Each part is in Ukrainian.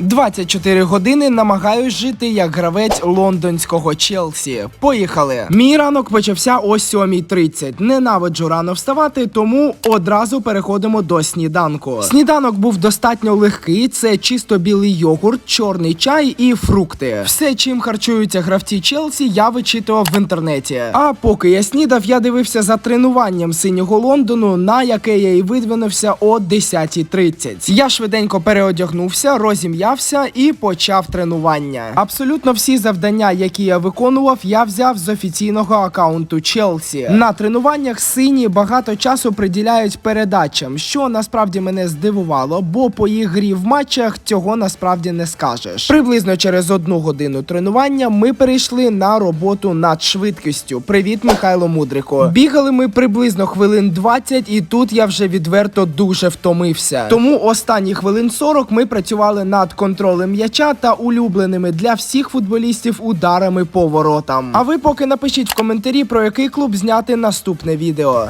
24 години намагаюсь жити як гравець лондонського Челсі. Поїхали. Мій ранок почався о 7.30. Ненавиджу рано вставати, тому одразу переходимо до сніданку. Сніданок був достатньо легкий. Це чисто білий йогурт, чорний чай і фрукти. Все, чим харчуються гравці Челсі, я вичитував в інтернеті. А поки я снідав, я дивився за тренуванням синього Лондону, на яке я і видвинувся о 10.30. Я швиденько переодягнувся, розім'явся і почав тренування. Абсолютно всі завдання, які я виконував, я взяв з офіційного акаунту Челсі. На тренуваннях сині багато часу приділяють передачам, що насправді мене здивувало, бо по їх грі в матчах цього насправді не скажеш. Приблизно через одну годину тренування ми перейшли на роботу над швидкістю. Привіт, Михайло Мудрико. Бігали ми приблизно хвилин 20, і тут я вже відверто дуже втомився. Тому останні хвилин 40 ми працювали над контролем м'яча та улюбленими для всіх футболістів ударами по воротам. А ви поки напишіть в коментарі, про який клуб зняти наступне відео.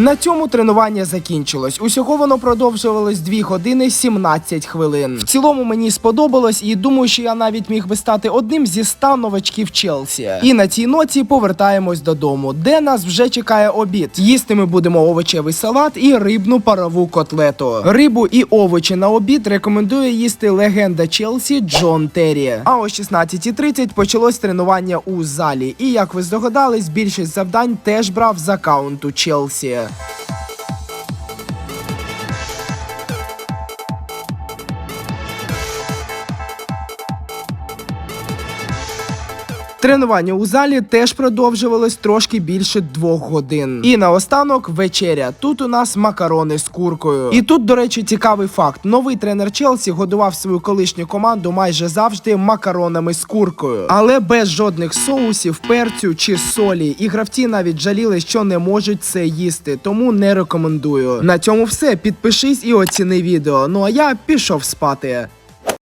На цьому тренування закінчилось. Усього воно продовжувалось 2 години 17 хвилин. В цілому мені сподобалось і думаю, що я навіть міг би стати одним зі 100 новачків Челсі. І на цій ноті повертаємось додому, де нас вже чекає обід. Їсти ми будемо овочевий салат і рибну парову котлету. Рибу і овочі на обід рекомендує їсти легенда Челсі Джон Террі. А о 16.30 почалось тренування у залі. І як ви здогадались, більшість завдань теж брав з акаунту Челсі. Тренування у залі теж продовжувалось трошки більше двох годин. І наостанок вечеря. Тут у нас макарони з куркою. І тут, до речі, цікавий факт: новий тренер Челсі годував свою колишню команду майже завжди макаронами з куркою, але без жодних соусів, перцю чи солі. І гравці навіть жаліли, що не можуть це їсти, тому не рекомендую. На цьому все. Підпишись і оціни відео. Ну а я пішов спати.